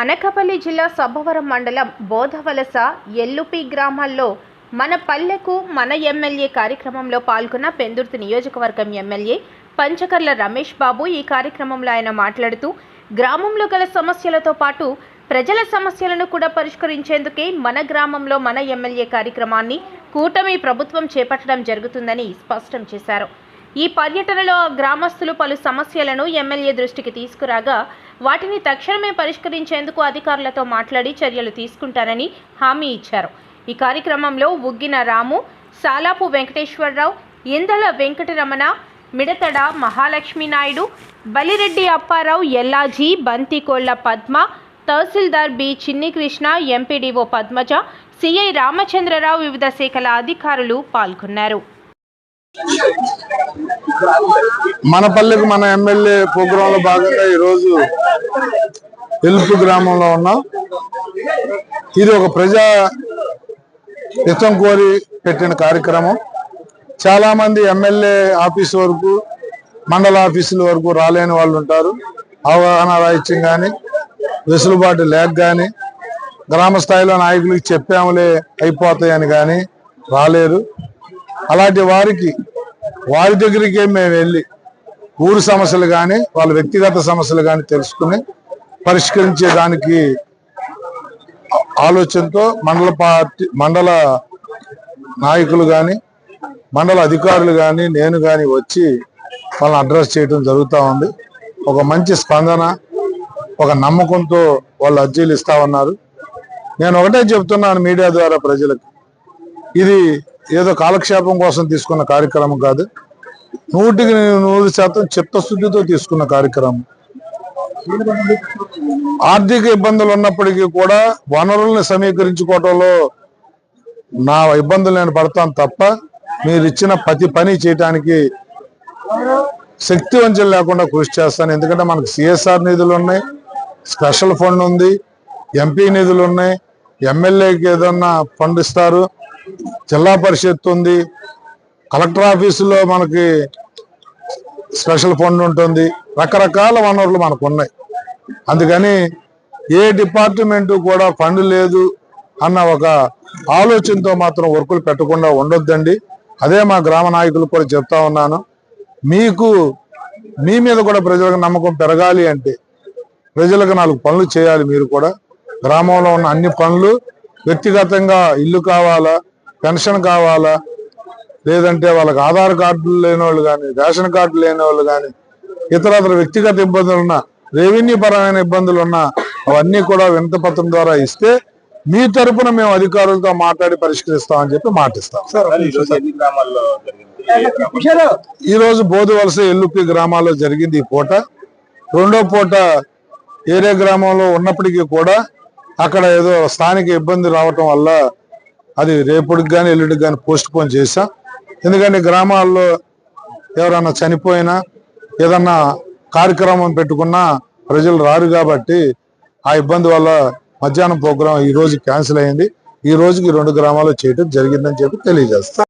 అనకాపల్లి జిల్లా సబ్బవరం మండలం బోధవలస ఎల్లుపి గ్రామాల్లో మన పల్లెకు మన ఎమ్మెల్యే కార్యక్రమంలో పాల్గొన్న పెందుర్తి నియోజకవర్గం ఎమ్మెల్యే పంచకర్ల రమేష్ బాబు ఈ కార్యక్రమంలో ఆయన మాట్లాడుతూ గ్రామంలో గల సమస్యలతో పాటు ప్రజల సమస్యలను కూడా పరిష్కరించేందుకే మన గ్రామంలో మన ఎమ్మెల్యే కార్యక్రమాన్ని కూటమి ప్రభుత్వం చేపట్టడం జరుగుతుందని స్పష్టం చేశారు. ఈ పర్యటనలో గ్రామస్తులు పలు సమస్యలను ఎమ్మెల్యే దృష్టికి తీసుకురాగా వాటిని తక్షణమే పరిష్కరించేందుకు అధికారులతో మాట్లాడి చర్యలు తీసుకుంటారని హామీ ఇచ్చారు. ఈ కార్యక్రమంలో Uggina Ramu Salapu Venkateswararao Indala Venkataramana Midatada Mahalakshmi Naidu Balireddy Apparao Ellaji Banthikolla Padma tahsildar B Chinni Krishna MPDO Padmaja CI Ramachandrarao వివిధ శాఖల అధికారులు పాల్గొన్నారు. మన పల్లెకు మన ఎమ్మెల్యే ప్రోగ్రామ్లో భాగంగా ఈరోజు ఎల్పు గ్రామంలో ఉన్నాం ఇది ఒక ప్రజా హితం కోరి పెట్టిన కార్యక్రమం. చాలా మంది ఎమ్మెల్యే ఆఫీస్ వరకు మండల ఆఫీసుల వరకు రాలేని వాళ్ళు ఉంటారు. అవగాహన రాహిత్యం కానీ వెసులుబాటు లేక కానీ గ్రామ స్థాయిలో నాయకులకి చెప్పాములే అయిపోతాయని కానీ రాలేరు. అలాంటి వారికి వారి దగ్గరికే మేము వెళ్ళి ఊరు సమస్యలు కానీ వాళ్ళ వ్యక్తిగత సమస్యలు కానీ తెలుసుకుని పరిష్కరించే దానికి ఆలోచనతో మండల పార్టీ మండల నాయకులు కానీ మండల అధికారులు కానీ నేను కానీ వచ్చి వాళ్ళని అడ్రస్ చేయడం జరుగుతూ ఉంది. ఒక మంచి స్పందన ఒక నమ్మకంతో వాళ్ళు అర్జీలు ఇస్తా ఉన్నారు. నేను ఒకటే చెప్తున్నాను మీడియా ద్వారా ప్రజలకు. ఇది ఏదో కాలక్షేపం కోసం తీసుకున్న కార్యక్రమం కాదు. నూటికి నూరు శాతం చిత్తశుద్ధితో తీసుకున్న కార్యక్రమం. ఆర్థిక ఇబ్బందులు ఉన్నప్పటికీ కూడా వనరుల్ని సమీకరించుకోవటంలో నా ఇబ్బందులు నేను పడతాను తప్ప మీరు ఇచ్చిన ప్రతి పని చేయటానికి శక్తి వంచన లేకుండా కృషి చేస్తాను. ఎందుకంటే మనకు సిఎస్ఆర్ నిధులు ఉన్నాయి స్పెషల్ ఫండ్ ఉంది ఎంపీ నిధులు ఉన్నాయి ఎమ్మెల్యేకి ఏదన్నా ఫండ్ ఇస్తారు. జిల్లా పరిషత్ ఉంది. కలెక్టర్ ఆఫీసులో మనకి స్పెషల్ ఫండ్ ఉంటుంది. రకరకాల వనరులు మనకు ఉన్నాయి అందుకని ఏ డిపార్ట్మెంట్ కూడా ఫండ్ లేదు అన్న ఒక ఆలోచనతో మాత్రం వర్కులు పెట్టకుండా ఉండొద్దండి. అదే మా గ్రామ నాయకులు కూడా చెప్తా ఉన్నాను. మీకు మీ మీద కూడా ప్రజలకు నమ్మకం పెరగాలి అంటే ప్రజలకు నాలుగు పనులు చేయాలి మీరు కూడా. గ్రామంలో ఉన్న అన్ని పనులు వ్యక్తిగతంగా ఇల్లు కావాలా పెన్షన్ కావాలా? లేదంటే వాళ్ళకి ఆధార్ కార్డులు లేని వాళ్ళు కానీ రేషన్ కార్డు లేని వాళ్ళు కానీ ఇతరత్ర వ్యక్తిగత ఇబ్బందులు ఉన్నా రెవెన్యూ పరమైన ఇబ్బందులు ఉన్నా అవన్నీ కూడా వినతి పత్రం ద్వారా ఇస్తే మీ తరపున మేము అధికారులతో మాట్లాడి పరిష్కరిస్తామని చెప్పి మాటిస్తాం. ఈ రోజు బోధవలస ఎల్లుపి గ్రామాల్లో జరిగింది ఈ పూట. రెండో పూట ఏరే గ్రామంలో ఉన్నప్పటికీ కూడా అక్కడ ఏదో స్థానిక ఇబ్బంది రావటం వల్ల అది రేపటికి కానీ ఎల్లుడికి కానీ పోస్ట్ పోన్ చేశాం. ఎందుకంటే గ్రామాల్లో ఎవరన్నా చనిపోయినా ఏదన్నా కార్యక్రమం పెట్టుకున్నా ప్రజలు రారు కాబట్టి ఆ ఇబ్బంది వల్ల మధ్యాహ్నం ప్రోగ్రాం ఈ రోజు క్యాన్సిల్ అయింది. ఈ రోజుకి రెండు గ్రామాలు చేయటం జరిగిందని చెప్పి తెలియజేస్తా.